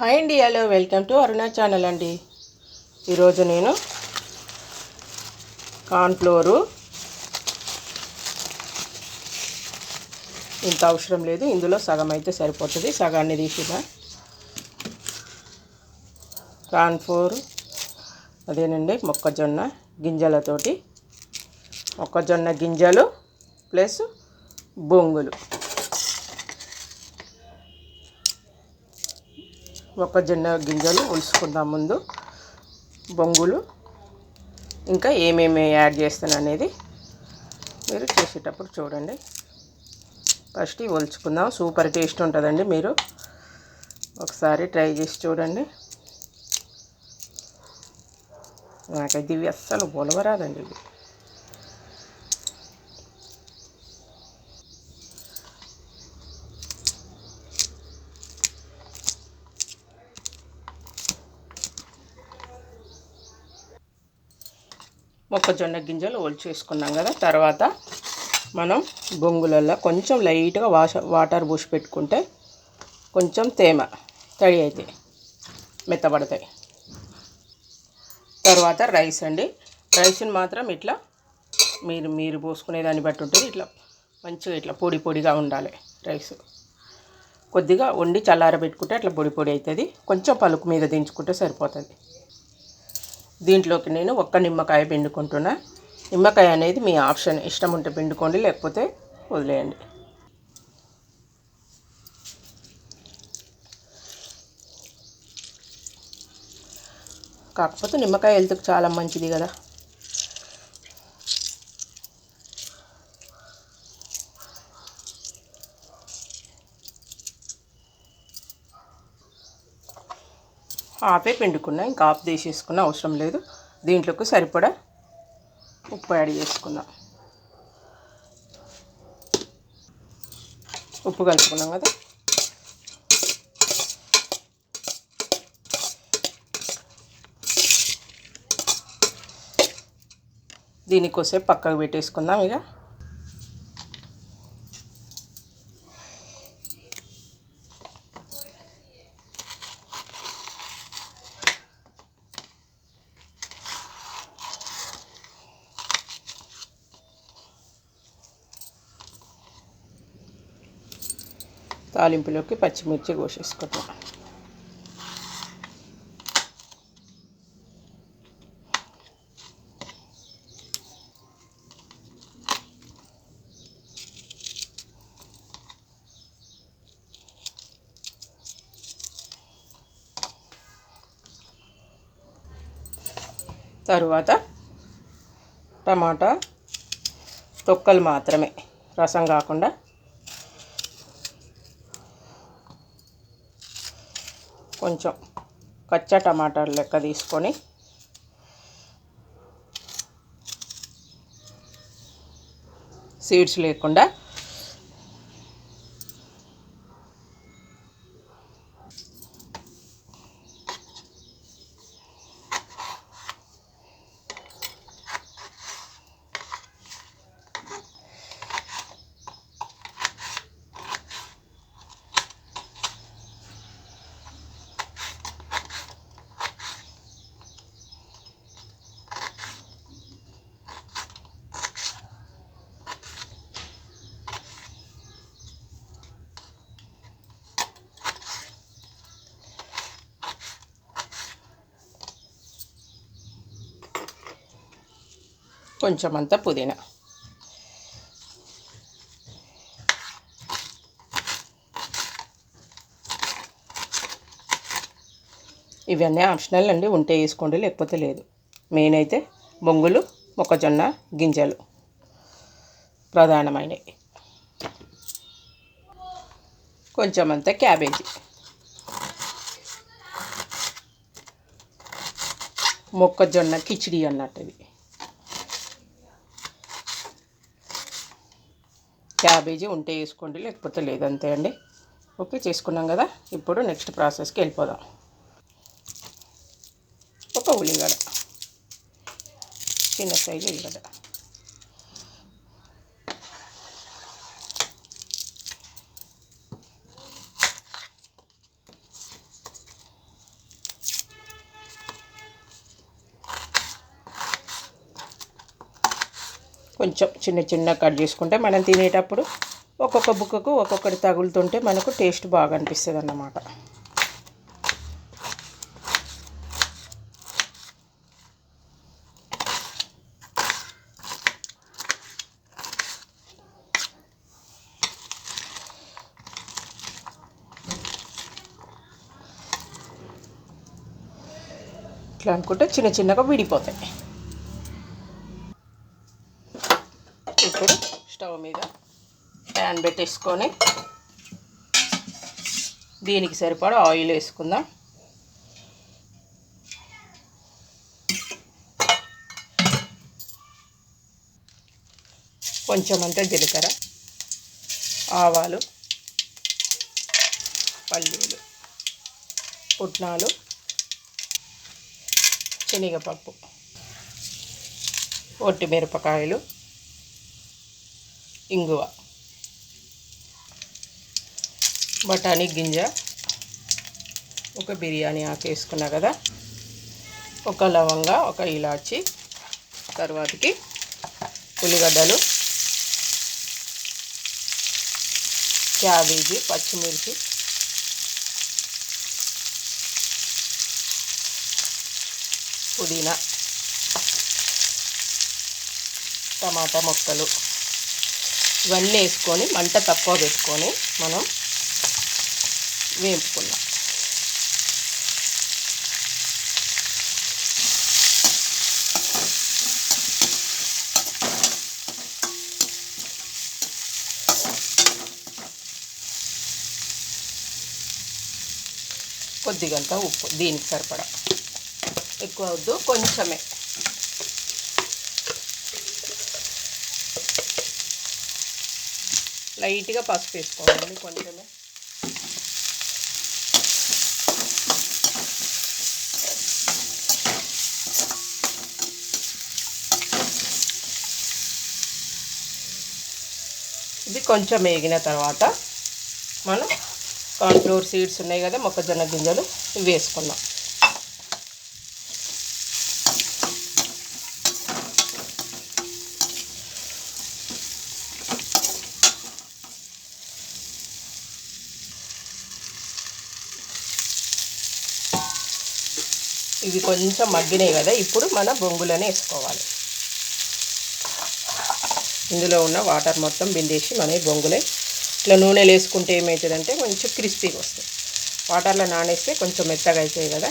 Hi అండి hello welcome to Aruna channel అండి. ఈరోజు నేను కార్న్ఫ్లోరు ఇంత అవసరం లేదు ఇందులో సగం అయితే సరిపోతుంది సగాన్ని తీసిన. కార్న్ఫ్లోర్ అదేనండి మొక్కజొన్న గింజలతోటి. మొక్కజొన్న గింజలు ప్లస్ బొంగులు. మొక్కజొన్న గింజలు ఉలుసుకుందాం ముందు. బొంగులు. ఇంకా ఏమేమి యాడ్ చేస్తాను అనేది మీరు చేసేటప్పుడు చూడండి. ఫస్ట్ ఇవి ఒలుచుకుందాం. సూపర్ టేస్ట్ ఉంటుందండి మీరు. ఒకసారి ట్రై చేసి చూడండి. నాకైతే ఇవి అస్సలు బొలవరాదండి ఇవి. మొక్కజొన్న గింజలు ఒలిచేసుకున్నాం కదా. తర్వాత మనం బొంగులల్లో కొంచెం లైట్గా వాష వాటర్ పోసి పెట్టుకుంటే కొంచెం తేమ తడి అవుతాయి మెత్తబడతాయి. తర్వాత రైస్ అండి. రైస్ని మాత్రం ఇట్లా మీరు మీరు పోసుకునే దాన్ని బట్టి ఉంటుంది. ఇట్లా మంచిగా ఇట్లా పొడి పొడిగా ఉండాలి రైస్. కొద్దిగా వండి చల్లారబెట్టుకుంటే అట్లా పొడి పొడి అవుతుంది. కొంచెం పలుకు మీద దించుకుంటే సరిపోతుంది. దీంట్లోకి నేను ఒక్క నిమ్మకాయ పిండుకుంటున్నా. నిమ్మకాయ అనేది మీ ఆప్షన్. ఇష్టం ఉంటే పిండుకోండి లేకపోతే వదిలేయండి. కాకపోతే నిమ్మకాయ హెల్త్కి చాలా మంచిది కదా. ఆపే పిండుకున్నా ఇంకా ఆఫ్ తీసేసుకున్న అవసరం లేదు. దీంట్లోకి సరిపడా ఉప్పు యాడ్ చేసుకుందాం ఉప్పు కలుపుకున్నాం కదా. దీనికోసేపు పక్కకు పెట్టేసుకుందాం ఇక. తాలింపులోకి పచ్చిమిర్చి కోసేసుకుంటాం తరువాత టమాటా తొక్కలు మాత్రమే. రసం కాకుండా కొంచెం కచ్చా టమాటాలు లెక్క తీసుకొని సీడ్స్ లేకుండా కొంచెం అంత పుదీనా. ఇవన్నీ ఆప్షనల్ అండి ఉంటే వేసుకోండి లేకపోతే లేదు. మెయిన్ అయితే బొంగులు మొక్కజొన్న గింజలు ప్రధానమైనవి. కొంచెం అంత క్యాబేజీ. మొక్కజొన్న కిచిడి అన్నట్టు ఇది క్యాబేజీ ఉంటే వేసుకోండి లేకపోతే లేదంతే అండి. ఓకే చేసుకున్నాం కదా. ఇప్పుడు నెక్స్ట్ ప్రాసెస్కి వెళ్ళిపోదాం. ఒక ఉల్లిగడ్డ చిన్న సైజు ఉల్లిగడ్డ. కొంచెం చిన్న చిన్న కట్ చేసుకుంటే మనం తినేటప్పుడు ఒక్కొక్క బుక్కకు ఒక్కొక్కటి తగులుతుంటే మనకు టేస్ట్ బాగా అనిపిస్తుంది అన్నమాట. ఇట్లా అనుకుంటే చిన్న చిన్నగా విడిపోతాయి. ఇప్పుడు స్టవ్ మీద ప్యాన్ పెట్టేసుకొని దీనికి సరిపడా ఆయిల్ వేసుకుందాం. కొంచెం అంతా జీలకర్ర ఆవాలు పల్లీలు పుట్నాలు శనగపప్పు ఒట్టి మిరపకాయలు ఇంగువ. బఠానీ గింజ. ఒక బిర్యానీ ఆకు వేసుకున్నా కదా. ఒక లవంగా ఒక ఇలాచి. తర్వాతకి ఉల్లిగడ్డలు. క్యాబేజీ పచ్చిమిర్చి. పుదీనా. టమాటా ముక్కలు. ఇవన్నీ వేసుకొని మంట తక్కువ పెట్టుకొని మనం వేపుకున్నాం కొద్దిగంత ఉప్పు దీనికి సరిపడా. ఎక్కువ వద్దు కొంచెమే. లైట్గా పసుపు వేసుకోవాలండి కొంచెమే. ఇది కొంచెం వేగిన తర్వాత మనం కార్న్ఫ్లోర్ సీడ్స్ ఉన్నాయి కదా మొక్కజొన్న గింజలు ఇవి వేసుకుందాం. ఇవి కొంచెం మగ్గినాయి కదా ఇప్పుడు మన బొంగులనే వేసుకోవాలి. ఇందులో ఉన్న వాటర్ మొత్తం బిందేసి మన బొంగులే ఇట్లా నూనెలు వేసుకుంటే ఏమవుతుందంటే కొంచెం క్రిస్పీగా వస్తాయి వాటర్లో నానేస్తే కొంచెం మెత్తగా అవుతాయి కదా.